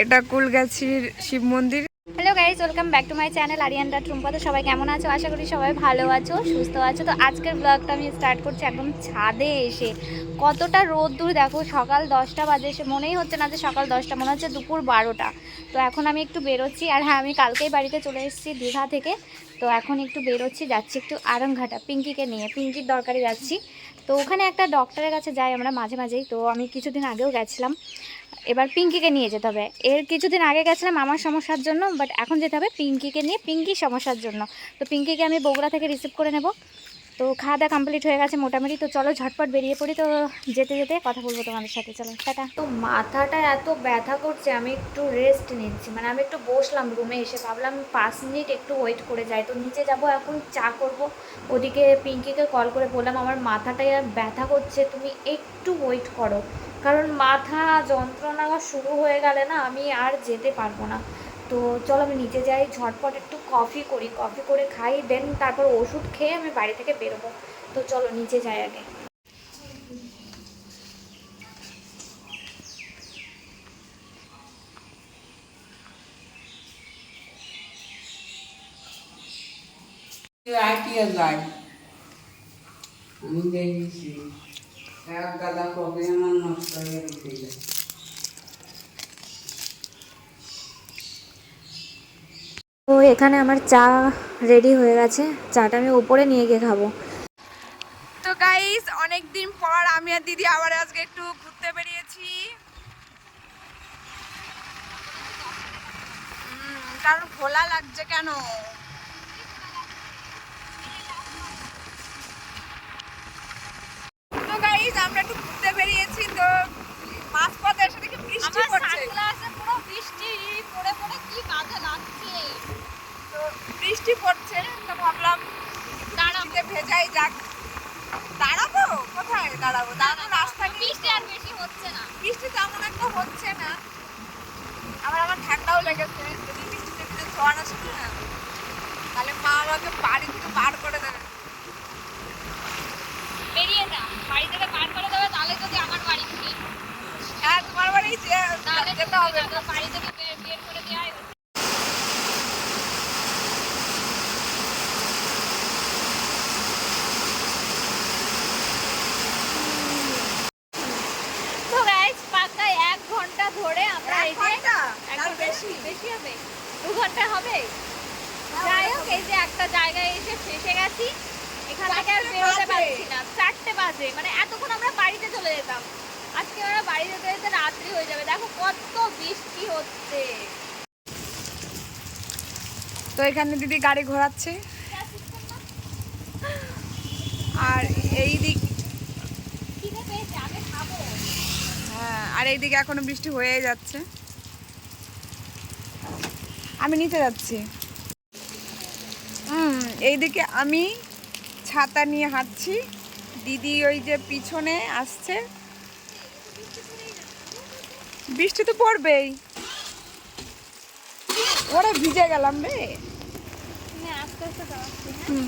এটা কুলগাছির শিব মন্দির। Hello guys welcome back to my channel Ariyan dot Rumpa তো সবাই কেমন আছো? আশা করি সবাই ভালো আছো, সুস্থ আছো। তো আজকের ব্লগটা আমি স্টার্ট করছি একদম ছাদে এসে। কতটা রোদ দূর দেখো সকাল দশটা বাজে এসে। মনেই হচ্ছে না যে সকাল দশটা, মনে হচ্ছে দুপুর বারোটা। তো এখন আমি একটু বেরোচ্ছি। আর হ্যাঁ আমি কালকেই বাড়িতে চলে এসেছি দীঘা থেকে। তো এখন একটু বেরোচ্ছি, যাচ্ছি একটু আরংঘাটা পিঙ্কিকে নিয়ে। পিঙ্কির দরকারে যাচ্ছি। তো ওখানে একটা ডক্টরের কাছে যাই আমরা মাঝে মাঝেই। তো আমি কিছুদিন আগেও গেছিলাম। এবার পিঙ্কিকে নিয়ে যেতে হবে। এর কিছুদিন আগে গেছিলাম আমার সমস্যার জন্য বাট এখন যেতে হবে পিঙ্কিকে নিয়ে পিঙ্কির সমস্যার জন্য। তো পিঙ্কিকে আমি বগুড়া থেকে রিসিভ করে নেব। তো খাওয়া দাওয়া কমপ্লিট হয়ে গেছে মোটামুটি। তো চলো ঝটপট বেরিয়ে পড়ি। তো যেতে যেতে কথা বলব তোমাদের সাথে। চলো, টাটা। তো মাথাটা এত ব্যথা করছে, আমি একটু রেস্ট নিচ্ছি। মানে আমি একটু বসলাম রুমে এসে, ভাবলাম পাঁচ মিনিট একটু ওয়েট করে যাই। তো নিচে যাব এখন, চা করব। ওদিকে পিঙ্কিকে কল করে বললাম, আমার মাথাটাই আর ব্যথা করছে, তুমি একটু ওয়েট করো। কারণ মাথা যন্ত্রণা শুরু হয়ে গেলে না, আমি আর যেতে পারব না। তো চলো আমি নিচে যাই, ঝটপট একটু কফি করি কফি করে খাই দেন তারপর ওষুধ খেয়ে আমি বাড়ি থেকে বেরোবো। তো চলো নিচে যাই আগে। আমার নষ্ট হয়ে গেছে তো এখানে আমার চা রেডি হয়ে গেছে। চাটা আমি উপরে নিয়ে গিয়ে খাব। তো গাইস অনেক দিন পর আমি আর দিদি আবার আজকে একটু ঘুরতে বেরিয়েছি। কারণ খোলা লাগছে কেন? তো গাইস আমরা একটু ঘুরতে বেরিয়েছি, তো মাঝ পথে এসে দেখি বৃষ্টি পড়ছে পুরো বৃষ্টি পড়ে পড়ে কি কাজে লাগছে তো বৃষ্টি পড়ছে তো ভাবলাম দাঁড়াতে ভেজাই যাক। দাঁড়াবো? কোথায় দাঁড়াবো? দাঁড়ানো রাস্তা বৃষ্টি আর বেশি হচ্ছে না। বৃষ্টি তেমন একটা হচ্ছে না। আবার আমার ঠান্ডাও লেগেছে। যদি বৃষ্টিতে কিছু ঝড় আসে না তাহলে মা আমাকে বাড়ি থেকে বার করে দেবে। বেরিয়ে যা। বাড়ি থেকে বার করে দেবে তাহলে যদি আমার বাড়ি ফিরি হ্যাঁ তোমার বাড়ি যেতে হবে। বাড়ি থেকে বের- বের করে দেওয়াই তো গাইস পাক্কা এক ঘণ্টা ধরে আমরা এক এই যে ঘণ্টা? এক তার ঘণ্টা বেশি? বেশি হবে দু ঘণ্টা হবে যাই হোক এই যে একটা জায়গায় এসে ফেসে গেছি এখান থেকে আর চারটে বেরোতে বাজে। পারছি না চারটে বাজে মানে এতক্ষণ আমরা বাড়িতে চলে যেতাম আজকে আমরা বাড়ি যেতে যেতে রাত্রি হয়ে যাবে। দেখো কত বৃষ্টি হচ্ছে। তো এখানে দিদি গাড়ি ঘোরাচ্ছে। আর এই দিক হ্যাঁ আর এইদিকে এখনও বৃষ্টি হয়েই যাচ্ছে। আমি নিচে যাচ্ছি। হুম এইদিকে আমি ছাতা নিয়ে হাঁটছি। দিদি ওই যে পিছনে আসছে। বৃষ্টি তো পড়বেই। ওরা ভিজে গেলাম রে। হ্যাঁ। হুম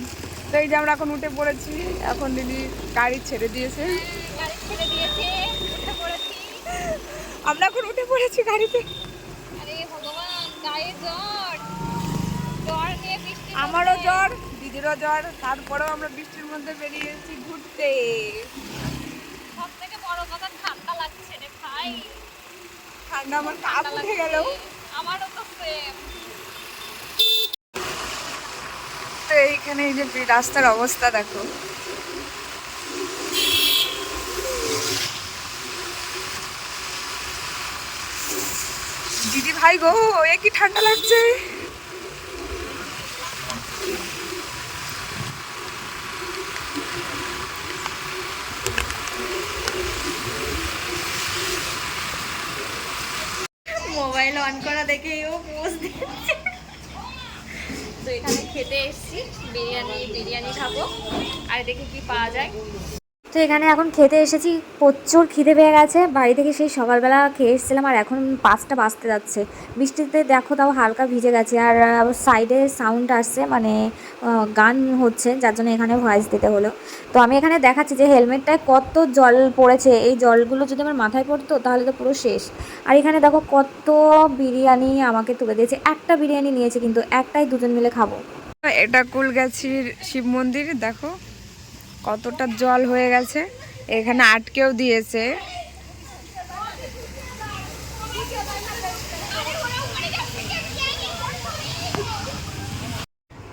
তো এই যে আমরা এখন উঠে পড়েছি। এখন দিদি গাড়ি ছেড়ে দিয়েছে। গাড়ি ছেড়ে দিয়েছে উঠে পড়েছি। আমরা এখন উঠে পড়েছি গাড়িতে। আরে ভগবান গায়ে জ্বর। জ্বর নিয়ে আমারও জ্বর দিদিরও জ্বর তারপরেও আমরা বৃষ্টির মধ্যে বেরিয়েছি ঘুরতে। সব থেকে বড় কথা ঠান্ডা লাগছে রে ভাই। ঠান্ডা আমার কাপ উঠে গেল। আমারও তো সেম তো এইখানে এই যে রাস্তার অবস্থা দেখো। দিদি ভাই গো এ কি ঠান্ডা লাগছে? মোবাইল অন করা দেখে ও পোজ দিচ্ছে। তো এখানে খেতে এসেছি। বিরিয়ানি বিরিয়ানি খাব। আর দেখি কি পাওয়া যায়? তো এখানে এখন খেতে এসেছি, প্রচুর খিদে পেয়ে গেছে। বাড়ি থেকে সেই সকালবেলা খেয়ে এসেছিলাম আর এখন পাঁচটা বাজতে যাচ্ছে। বৃষ্টিতে দেখো তাও হালকা ভিজে গেছে আর সাইডে সাউন্ড আসছে মানে গান হচ্ছে, যার জন্য এখানে ভয়েস দিতে হলো। তো আমি এখানে দেখাচ্ছি যে হেলমেটটায় কত জল পড়েছে। এই জলগুলো যদি আমার মাথায় পড়তো তাহলে তো পুরো শেষ। আর এখানে দেখো কত বিরিয়ানি আমাকে তুলে দিয়েছে। একটা বিরিয়ানি নিয়েছে কিন্তু একটাই দুজন মিলে খাব। এটা কুলগাছির শিব মন্দির, দেখো। কতটা জল হয়ে গেছে, এখানে আটকেও দিয়েছে।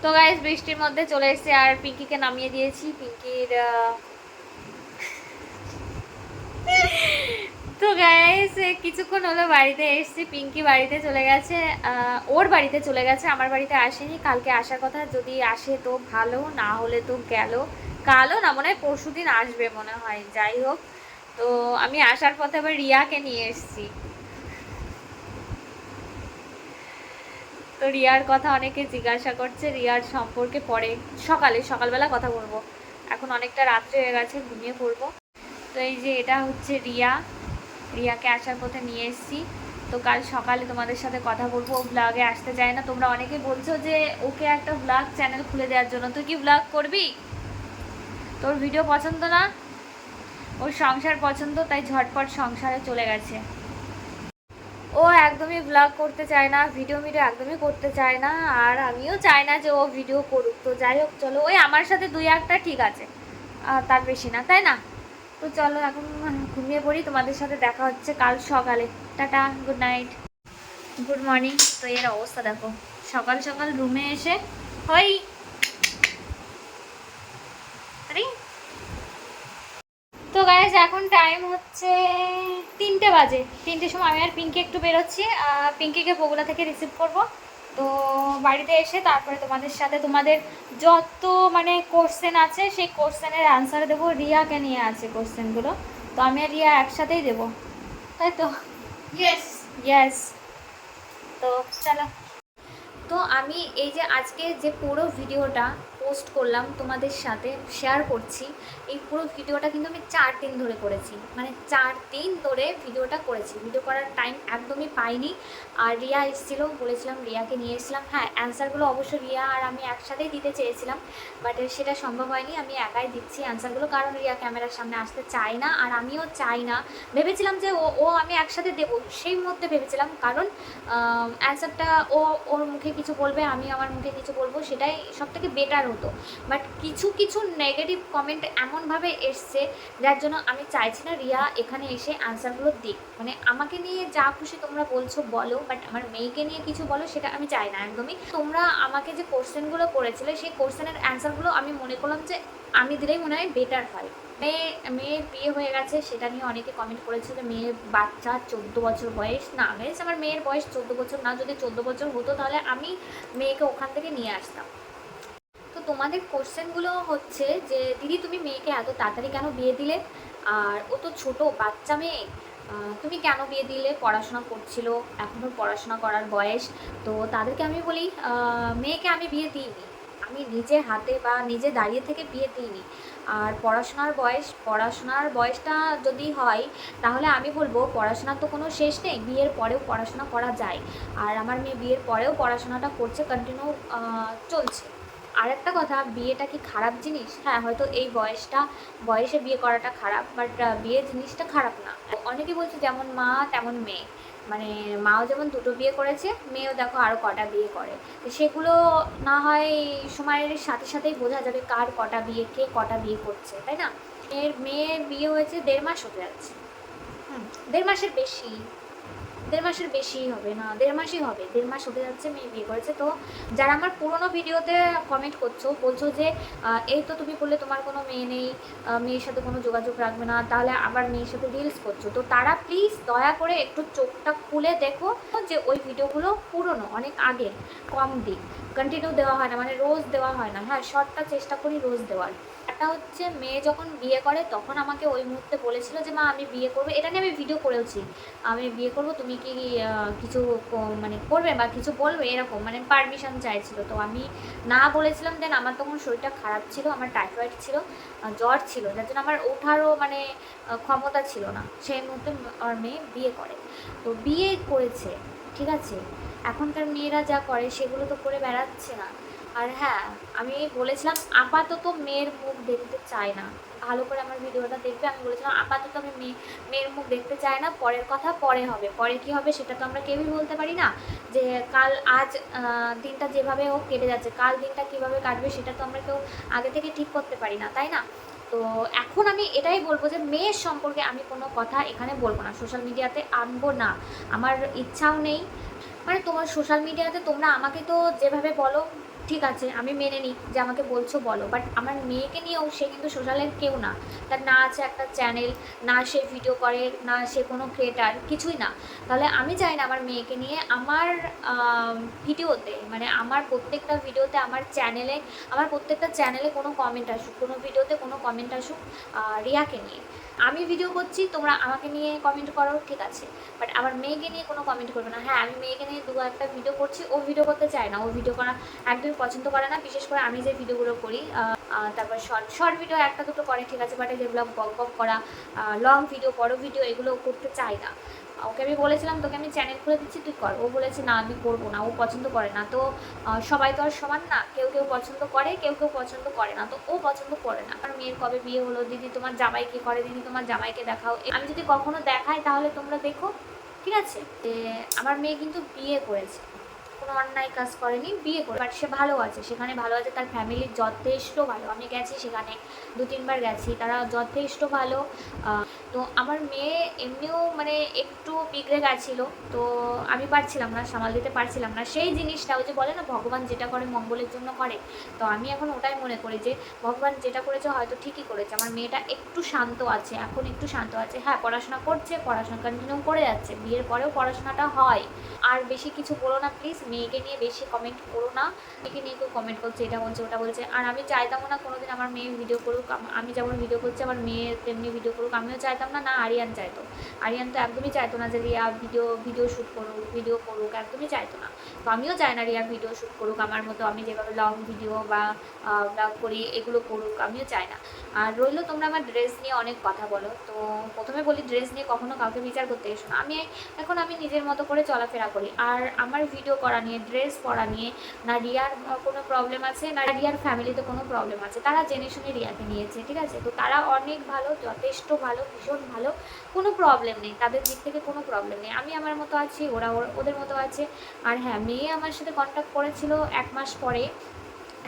তো গাইস বৃষ্টির মধ্যে চলে এসেছে আর পিঙ্কিকে নামিয়ে দিয়েছি। পিঙ্কির তো গাইস কিছুক্ষণ হলো বাড়িতে এসেছি। পিঙ্কি বাড়িতে চলে গেছে ওর বাড়িতে চলে গেছে, আমার বাড়িতে আসেনি। কালকে আসার কথা, যদি আসে তো ভালো, না হলে তো গেল। কালও না, মনে হয় পরশু দিন আসবে মনে হয়, যাই হোক। তো আমি আসার পথে আবার রিয়াকে নিয়ে এসেছি। তো রিয়ার কথা অনেকে জিজ্ঞাসা করছে, রিয়ার সম্পর্কে পরে, সকালে, সকালবেলা কথা বলব। এখন অনেকটা রাত্রে হয়ে গেছে, ঘুমিয়ে পড়ব। তো এই যে এটা হচ্ছে রিয়া। রিয়াকে আসার পথে নিয়ে এসেছি। তো কাল সকালে তোমাদের সাথে কথা বলব, ও ব্লগে আসতে চায় না। তোমরা অনেকে বলছো যে, ওকে একটা ব্লগ চ্যানেল খুলে দেওয়ার জন্য। তুই কি ব্লগ করবি? তোর ভিডিও পছন্দ না? ওর সংসার পছন্দ, তাই ঝটপট সংসারে চলে গেছে। ও একদমই ব্লগ করতে চায় না ভিডিও ভিডিও একদমই করতে চায় না, আর আমিও চাই না যে ও ভিডিও করুক। তো যাই হোক, চলো, ওই আমার সাথে দুই একটা ঠিক আছে। তার বেশি না, তাই না? তো চলো, এখন ঘুমিয়ে পড়ি, তোমাদের সাথে দেখা হচ্ছে কাল সকালে। Tata good night good morning তো এর অবস্থা দেখো। সকাল সকাল রুমে এসে, হই আরে তো গাইজ এখন টাইম হচ্ছে তিনটে বাজে। তিনটের সময় আমি আর পিঙ্কি একটু বেরোচ্ছি। পিঙ্কিকে বগুলা থেকে রিসিভ করব। তো বাড়িতে এসে তারপরে তোমাদের সাথে তোমাদের যত মানে কোশ্চেন আছে সেই কোশ্চেনের অ্যান্সার দেবো। রিয়াকে নিয়ে আছে কোশ্চেনগুলো তো আমি আর রিয়া একসাথেই দেবো। তাই তো? ইয়েস ইয়েস তো চলো। তো আমি এই যে আজকে যে পুরো ভিডিওটা পোস্ট করলাম তোমাদের সাথে শেয়ার করছি, এই পুরো ভিডিওটা কিন্তু আমি চার দিন ধরে করেছি। মানে চার দিন ধরে ভিডিওটা করেছি। ভিডিও করার টাইম একদমই পাইনি। আর রিয়া এসেছিল, বলেছিলাম রিয়াকে নিয়ে এসেছিলাম। হ্যাঁ অ্যান্সারগুলো অবশ্য রিয়া আর আমি একসাথেই দিতে চেয়েছিলাম বাট সেটা সম্ভব হয়নি। আমি একাই দিচ্ছি অ্যান্সারগুলো কারণ রিয়া ক্যামেরার সামনে আসতে চায় না আর আমিও চাই না। ভেবেছিলাম যে ও ও আমি একসাথে দেবো, সেই মধ্যে ভেবেছিলাম। কারণ অ্যান্সারটা ও, ওর মুখে কিছু বলবে, আমি আমার মুখে কিছু বলব, সেটাই সব থেকে বেটার হতো। বাট কিছু কিছু নেগেটিভ কমেন্ট এমনভাবে এসছে, যার জন্য আমি চাইছি না রিয়া এখানে এসে অ্যান্সারগুলো দিক। মানে আমাকে নিয়ে যা খুশি তোমরা বলছো, বলো বাট আমার মেয়েকে নিয়ে কিছু বলো, সেটা আমি চাই না একদমই। তোমরা আমাকে যে কোশ্চেনগুলো করেছিলে, সেই কোশ্চেনের অ্যান্সারগুলো আমি মনে করলাম যে, আমি দিলেই মনে হয় বেটার হয়। মেয়ে, মেয়ের বিয়ে হয়ে গেছে, সেটা নিয়ে অনেকে কমেন্ট করেছে যে মেয়ের বাচ্চা চোদ্দ বছর বয়স। না গেছে আমার মেয়ের বয়স চোদ্দ বছর না, যদি চোদ্দ বছর হতো তাহলে আমি মেয়েকে ওখান থেকে নিয়ে আসতাম। তো তোমাদের কোশ্চেনগুলো হচ্ছে যে, দিদি, তুমি মেয়েকে এত তাড়াতাড়ি কেন বিয়ে দিলে? আর ও তো ছোট, বাচ্চা মেয়ে। তুমি কেন বিয়ে দিলে? পড়াশোনা করছিল এখনও পড়াশোনা করার বয়স। তো তাদেরকে আমি বলি মেয়েকে আমি বিয়ে দিইনি। আমি নিজে হাতে বা নিজে দাঁড়িয়ে থেকে বিয়ে দিইনি। আর পড়াশোনার বয়স, পড়াশোনার বয়সটা যদি হয়, তাহলে আমি বলব পড়াশোনার তো কোনো শেষ নেই, বিয়ের পরেও পড়াশোনা করা যায়। আর আমার মেয়ে বিয়ের পরেও পড়াশোনাটা করছে কন্টিনিউ চলছে। আর একটা কথা, বিয়েটা কি খারাপ জিনিস? হ্যাঁ হয়তো এই বয়সটা, বয়সে বিয়ে করাটা খারাপ বাট বিয়ে জিনিসটা খারাপ না। অনেকে বলছে যেমন মা, তেমন মেয়ে। মানে মাও যেমন দুটো বিয়ে করেছে মেয়েও দেখো আরও কটা বিয়ে করে। তো সেগুলো না হয় সময়ের সাথে সাথেই বোঝা যাবে কার কটা বিয়ে কে কটা বিয়ে করছে তাই না? মেয়ের মেয়ের বিয়ে হয়েছে দেড় মাস হতে যাচ্ছে। হুম। দেড় মাসের বেশি। দেড় মাসের বেশি হবে না, দেড় মাসই হবে, দেড় মাস হতে যাচ্ছে, মেয়ে বিয়ে করেছে। তো যারা আমার পুরোনো ভিডিওতে কমেন্ট করছ, বলছো যে এই তো তুমি বললে তোমার কোনো মেয়ে নেই মেয়ের সাথে কোনো যোগাযোগ রাখবে না, তাহলে আবার মেয়ের সাথে রিলস করছ। তো তারা প্লিজ দয়া করে একটু চোখটা খুলে দেখো যে ওই ভিডিওগুলো পুরনো, অনেক আগের, কম দিক কন্টিনিউ দেওয়া হয় না মানে রোজ দেওয়া হয় না। হ্যাঁ শর্টটা চেষ্টা করি রোজ দেওয়ার। একটা হচ্ছে মেয়ে যখন বিয়ে করে, তখন আমাকে ওই মুহূর্তে বলেছিল যে, মা, আমি বিয়ে করব। এটা নিয়ে আমি ভিডিও করেওছি। আমি বিয়ে করব, তুমি কি কিছু মানে করবে বা কিছু বলবে এরকম মানে পারমিশন চাইছিল। তো আমি না বলেছিলাম দেন আমার তখন শরীরটা খারাপ ছিল, আমার টাইফয়েড ছিল জ্বর ছিল, যার জন্য আমার ওঠারও মানে ক্ষমতা ছিল না। সেই মুহূর্তে আমার মেয়ে বিয়ে করে। তো বিয়ে করেছে, ঠিক আছে? এখনকার মেয়েরা যা করে সেগুলো তো করে বেড়াচ্ছে না। আর হ্যাঁ আমি বলেছিলাম, আপাতত মেয়ের মুখ দেখতে চায় না। ভালো করে আমার ভিডিওটা দেখবে। আমি বলেছিলাম, আপাতত আমি মেয়ে, মেয়ের মুখ দেখতে চাই না, পরের কথা পরে হবে। পরে কি হবে সেটা তো আমরা কেউই বলতে পারি না। যে কাল, আজ দিনটা যেভাবে হোক কেটে যাচ্ছে। কাল দিনটা কীভাবে কাটবে সেটা তো আমরা কেউ আগে থেকে ঠিক করতে পারি না, তাই না? তো এখন আমি এটাই বলব যে মেয়ের সম্পর্কে আমি কোনো কথা এখানে বলব না। সোশ্যাল মিডিয়াতে আনব না। আমার ইচ্ছাও নেই। মানে তোমার সোশ্যাল মিডিয়াতে তোমরা আমাকে তো যেভাবে বলো ঠিক আছে, আমি মেনে নিই যে আমাকে বলছো বলো বাট আমার মেয়েকে নিয়েও সে কিন্তু সোশ্যালের কেউ না। তার না আছে একটা চ্যানেল না সে ভিডিও করে, না সে কোনো ক্রিয়েটার কিছুই না। তাহলে আমি চাই না আমার মেয়েকে নিয়ে আমার ভিডিওতে মানে আমার প্রত্যেকটা ভিডিওতে আমার চ্যানেলে আমার প্রত্যেকটা চ্যানেলে কোনো কমেন্ট আসুক, কোনো ভিডিওতে কোনো কমেন্ট আসুক রিয়াকে নিয়ে। আমি ভিডিও করছি, তোমরা আমাকে নিয়ে কমেন্ট করো, ঠিক আছে। বাট আমার মেয়েকে নিয়ে কোনো কমেন্ট করবে না। হ্যাঁ আমি মেয়েকে নিয়ে দু একটা ভিডিও করছি, ও ভিডিও করতে চায় না। ও ভিডিও করা একদমই পছন্দ করে না, বিশেষ করে আমি যে ভিডিওগুলো করি তারপর শর্ট শর্ট ভিডিও একটা দুটো করে, ঠিক আছে বাট যেগুলো বক বক করা লং ভিডিও বড় ভিডিও এগুলো করতে চায় না। ওকে আমি বলেছিলাম, তোকে আমি চ্যানেল খুলে দিচ্ছি, তুই কর। ও বলেছে, না, আমি করব না, ও পছন্দ করে না। তো সবাই তো আর সমান না, কেউ কেউ পছন্দ করে, কেউ কেউ পছন্দ করে না, তো ও পছন্দ করে না। আর মেয়ের কবে বিয়ে হলো, দিদি তোমার জামাই কি করে, দিদি তোমার জামাইকে দেখাও। আমি যদি কখনো দেখাই, তাহলে তোমরা দেখো, ঠিক আছে? আমার মেয়ে কিন্তু বিয়ে করেছে। কোনো অন্যায় কাজ করেনি, বিয়ে করে। বাট সে ভালো আছে, সেখানে ভালো আছে, তার ফ্যামিলির যথেষ্ট ভালো। আমি গেছি সেখানে দু তিনবার গেছি, তারা যথেষ্ট ভালো। তো আমার মেয়ে এমনিও মানে একটু বিগড়ে গেছিল, তো আমি পারছিলাম না, সামাল দিতে পারছিলাম না। সেই জিনিসটা ওই যে বলে না, ভগবান যেটা করে মঙ্গলের জন্য করে। তো আমি এখন ওটাই মনে করি যে, ভগবান যেটা করেছে হয়তো ঠিকই করেছে। আমার মেয়েটা একটু শান্ত আছে, এখন একটু শান্ত আছে। হ্যাঁ পড়াশোনা করছে, পড়াশোনা কন্টিনিউ করে যাচ্ছে, বিয়ের পরেও পড়াশোনাটা হয়। আর বেশি কিছু বলো না প্লিজ মেয়েকে নিয়ে বেশি কমেন্ট করো না। মেয়েকে নিয়ে কেউ কমেন্ট করছে, এটা বলছে, ওটা বলছে। আর আমি চাইতাম না কোনোদিন আমার মেয়ে ভিডিও করুক। আমি যেমন ভিডিও করছি, আমার মেয়ে তেমনি ভিডিও করুক। আমিও চাইতাম না না আরিয়ান চাইতো। আরিয়ান তো একদমই চাইতো না যে রিয়া ভিডিও ভিডিও শ্যুট করুক ভিডিও করুক, একদমই চাইতো না। তো আমিও চাই না রিয়া ভিডিও শ্যুট করুক, আমার মতো আমি যেভাবে লং ভিডিও বা ব্লগ করি, এগুলো করুক, আমিও চাই না। আর রইল তোমরা আমার ড্রেস নিয়ে অনেক কথা বলো। তো প্রথমে বলি ড্রেস নিয়ে কখনো কাউকে বিচার করতে এসো না। আমি এখন আমি নিজের মতো করে চলাফেরা করি। আর আমার ভিডিও করা নিয়ে ড্রেস পরা নিয়ে, না রিয়ার কোনো প্রবলেম আছে, না রিয়ার ফ্যামিলিতে কোনো প্রবলেম আছে, তারা জেনে শুনে রিয়াকে নিয়েছে, ঠিক আছে? তো তারা অনেক ভালো, যথেষ্ট ভালো, ভীষণ ভালো, কোনো প্রবলেম নেই, তাদের দিক থেকে কোনো প্রবলেম নেই। আমি আমার মতো আছি, ওরা ওদের মতো আছে। আর হ্যাঁ মেয়ে আমার সাথে কন্ট্যাক্ট করেছিল এক মাস পরে,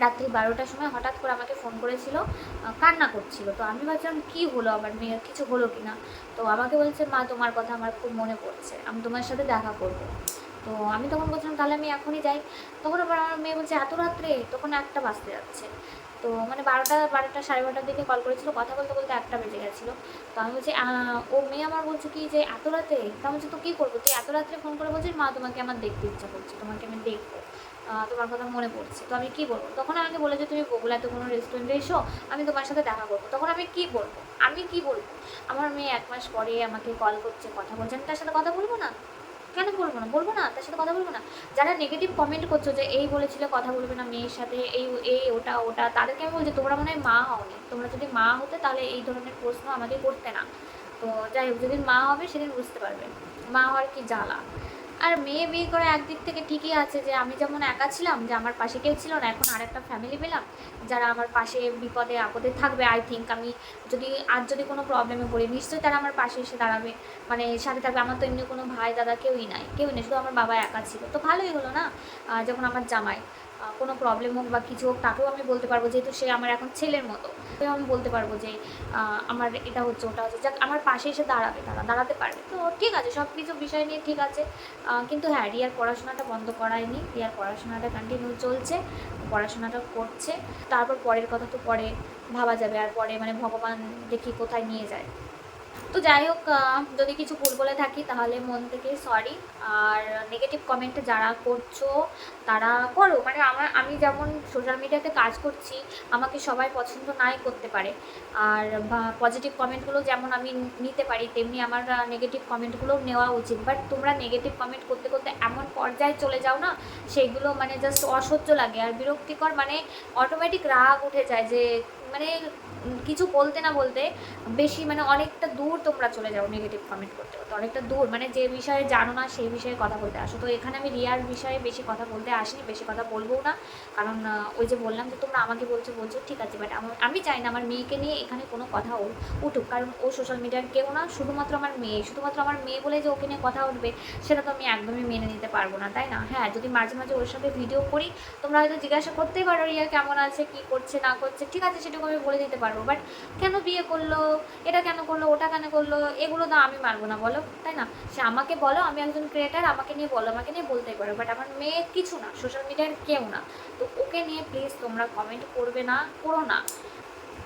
রাত্রি বারোটার সময় হঠাৎ করে আমাকে ফোন করেছিল কান্না করছিল। তো আমি ভাবছিলাম, কী হলো আবার মেয়ের কিছু হলো কি না তো আমাকে বলছে, মা, তোমার কথা আমার খুব মনে পড়ছে, আমি তোমার সাথে দেখা করব। তো আমি তখন বলছিলাম, তাহলে আমি এখনই যাই। তখন আবার আমার মেয়ে বলছে, এত রাত্রে? তখন একটা বাজতে যাচ্ছে। তো মানে বারোটা বারোটা, সাড়ে বারোটার দিকে কল করেছিল। কথা বলতে বলতে একটা বেজে গেছিল। তো আমি বলছি ও মেয়ে আমার বলছে কি যে, এত রাতে তা আমি বলছি, তো কী করব? তুই এত রাত্রে ফোন করে বলছিস? মা তোমাকে আমার দেখতে ইচ্ছা করছে। তোমাকে আমি দেখব। তোমার কথা মনে পড়ছে। তো আমি কী বলব? তখন আমাকে বলে যে, তুমি বগুলাতে কোনো রেস্টুরেন্টে এসো, আমি তোমার সাথে দেখা করব। তখন আমি কী বলব? আমি কী বলব? আমার মেয়ে এক মাস পরে আমাকে কল করছে, কথা বলছে। আমি তার সাথে কথা বলব না? কেন বলব না? বলব না, তার সাথে কথা বলব না। যারা নেগেটিভ কমেন্ট করছ যে, এই বলেছিলে কথা বলবে না মেয়ের সাথে, এই এই, ওটা ওটা, তাদেরকে আমি বলছি, তোমরা মনে হয় মা হওনি তোমরা যদি মা হতে, তাহলে এই ধরনের প্রশ্ন আমাকে করতে না। তো যাই হোক যেদিন মা হবে, সেদিন বুঝতে পারবে। মা হওয়ার কি জ্বালা? আর মেয়ে বিয়ে করে একদিক থেকে ঠিকই আছে যে আমি যেমন একা ছিলাম, যে আমার পাশে কেউ ছিল না, এখন আর একটা ফ্যামিলি পেলাম, যারা আমার পাশে বিপদে, আপদে থাকবে আই থিঙ্ক আমি যদি, আর যদি কোনো প্রবলেমে পড়ি, নিশ্চয়ই তারা আমার পাশে এসে দাঁড়াবে মানে সাথে থাকবে। আমার তো এমনি কোনো ভাই, দাদা কেউই নাই, কেউই নেই, শুধু আমার বাবা একা ছিল। তো ভালোই হলো না যখন আমার জামাই কোনো প্রবলেম হোক বা কিছু হোক, তাকেও আমি বলতে পারব যেহেতু সে আমার এখন ছেলের মতো। আমি বলতে পারব যে আমার এটা হচ্ছে, ওটা হচ্ছে। যাক, আমার পাশে এসে দাঁড়াবে, তারা দাঁড়াতে পারবে। তো ঠিক আছে সব কিছু বিষয় নিয়ে ঠিক আছে। কিন্তু হ্যাঁ রিয়ার পড়াশোনাটা বন্ধ করায়নি রিয়ার পড়াশোনাটা কন্টিনিউ চলছে পড়াশোনাটা করছে। তারপর পরের কথা তো পরে ভাবা যাবে, আর পরে মানে ভগবান দেখি কোথায় নিয়ে যায়। তো যাই হোক যদি কিছু ভুল বলে থাকি, তাহলে মন থেকে সরি আর নেগেটিভ কমেন্ট যারা করছ, তারা করো। মানে আমার, আমি যেমন সোশ্যাল মিডিয়াতে কাজ করছি, আমাকে সবাই পছন্দ নাই করতে পারে। আর পজিটিভ কমেন্টগুলো যেমন আমি নিতে পারি, তেমনি আমার নেগেটিভ কমেন্টগুলো নেওয়া উচিত। বাট তোমরা নেগেটিভ কমেন্ট করতে করতে এমন পর্যায়ে চলে যাও না সেইগুলো মানে জাস্ট অসহ্য লাগে। আর বিরক্তিকর মানে অটোমেটিক রাগ উঠে যায় যে মানে কিছু বলতে না বলতে বেশি মানে অনেকটা দূর তোমরা চলে যাও নেগেটিভ কমেন্ট করতে করতে। অনেকটা দূর মানে যে বিষয়ে জানো না সেই বিষয়ে কথা বলতে আসো। তো এখানে আমি রিয়ার বিষয়ে বেশি কথা বলতে আসিনি, বেশি কথা বলব না। কারণ ওই যে বললাম যে তোমরা আমাকে বলছো বলছো, ঠিক আছে বাট আমার, আমি চাই না আমার মেয়েকে নিয়ে এখানে কোনো কথা উঠুক। কারণ ও সোশ্যাল মিডিয়ার কেউ না, শুধুমাত্র আমার মেয়ে। শুধুমাত্র আমার মেয়ে বলে যে ওকে নিয়ে কথা উঠবে, সেটা তো আমি একদমই মেনে নিতে পারব না, তাই না? হ্যাঁ যদি মাঝে মাঝে ওর সাথে ভিডিও করি, তোমরা হয়তো জিজ্ঞাসা করতেই পারো, রিয়া, কেমন আছে? কি করছে? না করছে? ঠিক আছে সেটুকু আমি বলে দিতে পারব। বাট কেন বিয়ে করল? এটা কেন করল? ওটা কেন করল? এগুলো না আমি মারবো না, বলো? তাই না? সে আমাকে বলো, আমি একজন ক্রিয়েটার আমাকে নিয়ে বলো, আমাকে নিয়ে বলতেই পারো। বাট আমার মেয়ে কিছু না সোশ্যাল মিডিয়ার কেউ না। তো ওকে নিয়ে প্লিজ তোমরা কমেন্ট করবে না, করো না।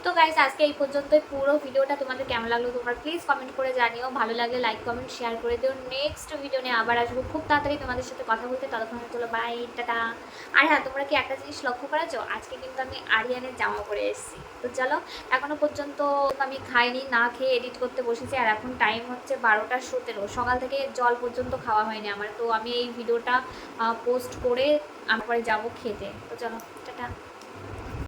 তো গাইজ আজকে এই পর্যন্তই। পুরো ভিডিওটা তোমাদের কেমন লাগল তোমরা প্লিজ কমেন্ট করে জানিও। ভালো লাগলে লাইক কমেন্ট শেয়ার করে দিও। নেক্সট ভিডিও নিয়ে আবার আসব। খুব তাড়াতাড়ি তোমাদের সাথে কথা বলতে। ততক্ষণ চলো বাই টাটা। আর হ্যাঁ তোমরা কি একটা জিনিস লক্ষ্য করেছ? আজকে কিন্তু আমি আরিয়ানের জামা পরে এসেছি। তো চলো, এখনও পর্যন্ত আমি খাইনি, না খেয়ে এডিট করতে বসেছি। আর এখন টাইম হচ্ছে বারোটা সতেরো। সকাল থেকে জল পর্যন্ত খাওয়া হয়নি আমার। তো আমি এই ভিডিওটা পোস্ট করে আমার পরে যাব খেতে। তো চলো, টাটা।